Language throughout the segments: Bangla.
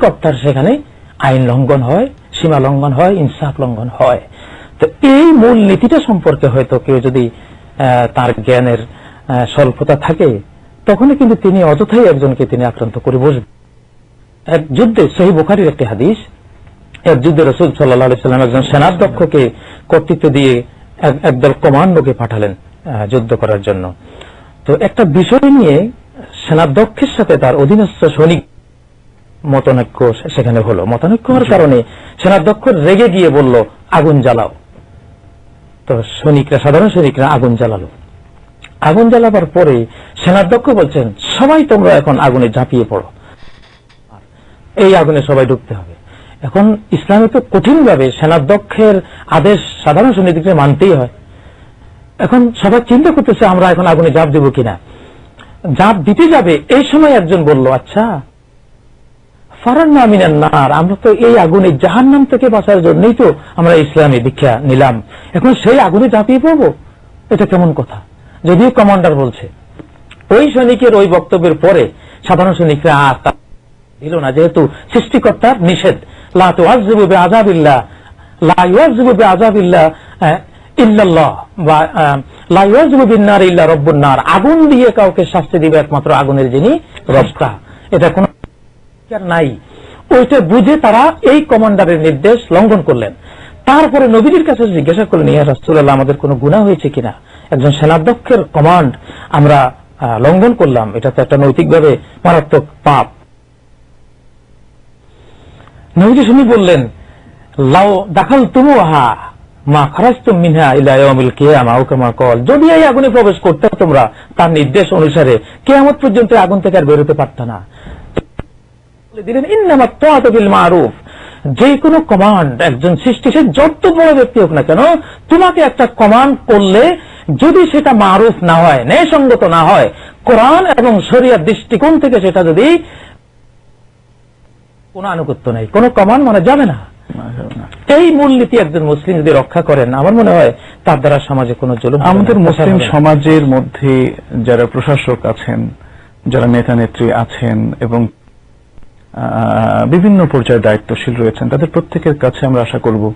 সৃষ্টিকর্তার সেখানে আইন লঙ্ঘন হয়, সীমা লঙ্ঘন হয়, ইনসাফ লঙ্ঘন হয়। তো এই মূল নীতিটা সম্পর্কে হয়তো কেউ যদি তার জ্ঞানের স্বল্পতা থাকে, তখনই কিন্তু তিনি অযথাই একজনকে তিনি আক্রান্ত করে বসবেন। এক যুদ্ধে সেই বোখারির একটি হাদিস, এক যুদ্ধে রসুল সাল্লাহ সাল্লাম একজন সেনাধ্যক্ষকে কর্তৃত্ব দিয়ে এক- একদল কমান্ডোকে পাঠালেন যুদ্ধ করার জন্য। তো একটা বিষয় নিয়ে সেনাধ্যক্ষের সাথে তার অধীনস্থ সৈনিক মতনৈক্য সেখানে হলো। মতনৈক্য হওয়ার কারণে সেনাধ্যক্ষ রেগে গিয়ে বলল আগুন জ্বালাও। তো সৈনিকরা সাধারণ সৈনিকরা আগুন জ্বালালো। আগুন জ্বালাবার পরে সেনাধ্যক্ষ বলছেন সবাই তোমরা এখন আগুনে ঝাঁপিয়ে পড়ো। এই আগুনে সবাই ঢুকতে হবে। এখন ইসলামে তো কঠিনভাবে সেনাধ্যক্ষের আদেশ সাধারণ সৈনিকদের মানতেই হয়। এখন সবাই চিন্তা করতেছে আমরা এখন আগুনে জাপ দেব কিনা? জাপ দিতে যাবে। এই সময় একজন বলল আচ্ছা আমরা তো এই আগুনে জাহান্নাম থেকে বাঁচার জন্যই তো আমরা ইসলামে দীক্ষা নিলাম। এখন সেই আগুনে ঝাঁপিয়ে পড়ব? এটা কেমন কথা? যদিও কমান্ডার বলছে ওই সৈনিকের ওই বক্তব্যের পরে সাধারণ সৈনিকরা আর দিল না যেহেতু সৃষ্টিকর্তার নিষেধ। লা তুআযযিবু বিআযাবিল্লাহ লা ইউআযযিবু বিআযাবিল্লাহ আহ, ইল্লাল্লাহ বা আহ, লা ইউআযযিবু বিন-নার ইল্লা রাব্বুন আগুন দিয়ে কাউকে শাস্তি দিবে একমাত্র আগুনের যিনি রবটা এটা কোন আর নাই। ওইটা বুঝে তারা এই কমান্ডারের নির্দেশ লঙ্ঘন করলেন। তারপরে নবীজির কাছে জিজ্ঞাসা করলেন, ইয়া রাসূলুল্লাহ, আমাদের কোনো গুনাহ হয়েছে কিনা? একজন সেনাধ্যক্ষের কমান্ড আমরা লঙ্ঘন করলাম। এটা তো একটা নৈতিকভাবে মারাত্মক পাপ। নবীজি শুনি বললেন, লাও দাখাল তুমু আহা মা খারাজতুম মিনহা ইলা ইয়াউমিল কিয়ামা ও কামা কল যদি এই আগুনে প্রবেশ করতে তোমরা, তার নির্দেশ অনুসারে কিয়ামত পর্যন্ত আগুন থেকে আর বেরোতে পারত না। দিলেন ইন্নামা তাআতু বিল মারুফ। যে কোনো কমান্ড একজন সৃষ্টি সে যত বড় ব্যক্তি হোক না কেন তোমাকে একটা কমান্ড করলে যদি সেটা মারুফ না হয় ন্যায়সঙ্গত না হয় কোরআন এবং শরিয়ার দৃষ্টিকোণ থেকে সেটা যদি কোনো আনুগত্য নেই কোনো কমান্ড মানে যাবে না। এই মূলনীতি একজন মুসলিম যদি রক্ষা করেন আমার মনে হয় তার দ্বারা সমাজে কোনো না, আমাদের মুসলিম। সমাজের মধ্যে যারা প্রশাসক আছেন যারা নেতা নেত্রী আছেন এবং বিভিন্ন পর্যায়ে দায়িত্বশীল রয়েছেন। তাদের প্রত্যেকের কাছে আমরা আশা করব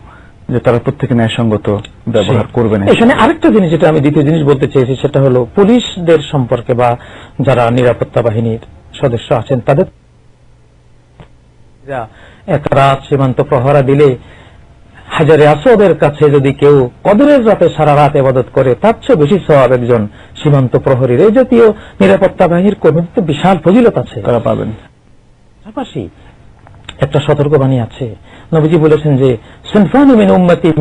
যে তারা প্রত্যেকে ন্যায়সঙ্গত ব্যবহার করবেন। এখানে আরেকটা জিনিস যেটা আমি দ্বিতীয় জিনিস বলতে চেয়েছি সেটা হলো পুলিশদের সম্পর্কে বা যারা নিরাপত্তা বাহিনীর সদস্য আছেন তাদের এক রাত সীমান্ত প্রহরা দিলে হাজারে আসদের কাছে যদি কেউ কদরের রাতে সারা রাত এবাদত করে তার চেয়ে বেশি সব একজন সীমান্ত প্রহরীর। এই জাতীয় নিরাপত্তা বাহিনীর কর্মীদের বিশাল ফজিলত আছে। তারা পাবেন। পাশাপাশি একটা সতর্কবাণী আছে। নবীজি বলেছেন যে উম্মতি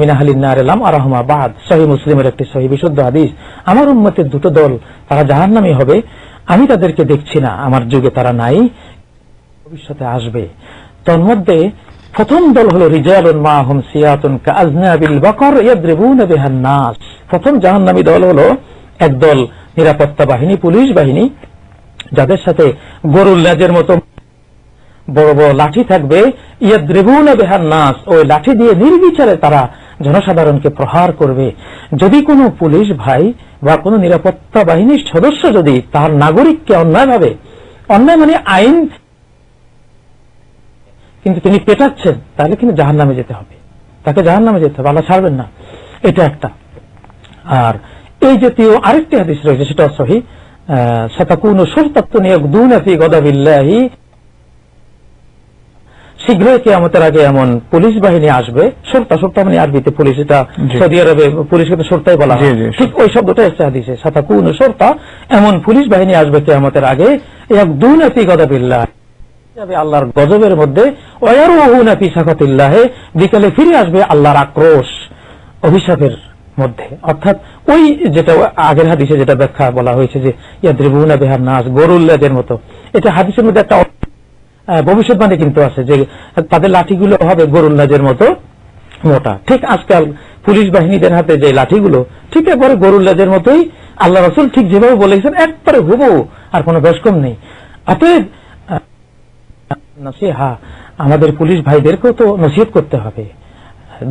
বাদ। সহিহ মুসলিমের একটি সহিহ বিশুদ্ধ হাদিস। আমার উম্মতের দুটো দল, তারা হবে। আমি তাদেরকে দেখছি না। আমার যুগে তারা নাই। ভবিষ্যতে আসবে। তন্মধ্যে, প্রথম দল হলো রিজালুন মাহুম সিয়াতুন কাজনাবিল বাকর ইয়াদরিবুনা বিহান নাস। প্রথম জাহান্নামী দল হলো একদল নিরাপত্তা বাহিনী, পুলিশ বাহিনী, যাদের সাথে গরুর লেজের মতো বড় বড় লাঠি থাকবে বেহার নাস, ওই লাঠি দিয়ে নির্বিচারে তারা জনসাধারণকে প্রহার করবে। যদি কোনো পুলিশ ভাই বা কোনো নিরাপত্তা বাহিনীর সদস্য যদি তার নাগরিককে অন্যায়ভাবে অন্যায় মানে আইন, কিন্তু তিনি পেটাচ্ছেন, তাহলে কিন্তু জাহান নামে যেতে হবে। তাকে জাহান নামে যেতে হবে, আল্লাহ ছাড়বেন না। এটা একটা। আর এই জাতীয় আরেকটি হাদিস রয়েছে সেটা সহি। সাতাকুন সুরতাত্ত নিয়োগ দুনাফি গদাবিল্লাহি শীঘ্রই কেয়ামতের আগে এমন পুলিশ বাহিনী আসবে সর্তা সর্তা মানে আরবিতে পুলিশ এটা সৌদি আরবে পুলিশকে তো সর্তাই বলা ঠিক ওই শব্দটা এসছে হাদিসে সাতাকুন সর্তা এমন পুলিশ বাহিনী আসবে কেয়ামতের আগে এক দুনাফি গদাবিল্লাহ। যাবে আল্লাহর গজবের মধ্যে ওয়ারুহুনা ফি সাখাতিল্লাহে বিকালে ফিরে আসবে আল্লাহর আক্রোশ অভিশাপের মধ্যে। অর্থাৎ ওই যেটা আগের হাদিসে যেটা ব্যাখ্যা বলা হয়েছে যে ইয়াদ্রিবুনা বিহার নাস গরুল্লাদের মতো। এটা হাদিসের মধ্যে একটা ভবিষ্যৎবাণী কিন্তু আছে যে তাদের লাঠিগুলো হবে গরুল্লাজের মতো মোটা। ঠিক আজকাল পুলিশ বাহিনীদের হাতে যে লাঠিগুলো, ঠিক একবারে গরুল্লাজের মতোই আল্লাহ রসুল ঠিক যেভাবে বলেছেন, একবারে হুবু আর কোনো বেশকম নেই। অতএব নসিহা, আমাদের পুলিশ ভাইদেরকেও তো নসিহত করতে হবে।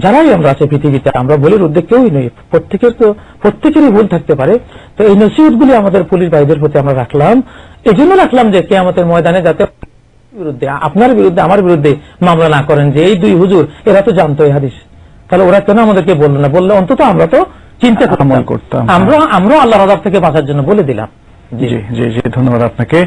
যারাই আমরা আছে পৃথিবীতে, আমরা বলির উদ্যোগ কেউই নই। প্রত্যেকের তো, প্রত্যেকেরই ভুল থাকতে পারে। তো এই নসিহতগুলি আমাদের পুলিশ ভাইদের প্রতি আমরা রাখলাম। এই জন্য রাখলাম যে কে আমাদের ময়দানে যাতে বিরুদ্ধে আপনার বিরুদ্ধে আমার বিরুদ্ধে মামলা না করেন যে এই দুই হুজুর এরা তো জানতো এই হাদিস। তাহলে ওরা কেন আমাদেরকে বলল না? বললে অন্তত আমরা তো চিন্তা করতাম। আমল আমরা আমরা আল্লাহ রাজাব থেকে বাঁচার জন্য বলে দিলাম। জি জি জি ধন্যবাদ আপনাকে।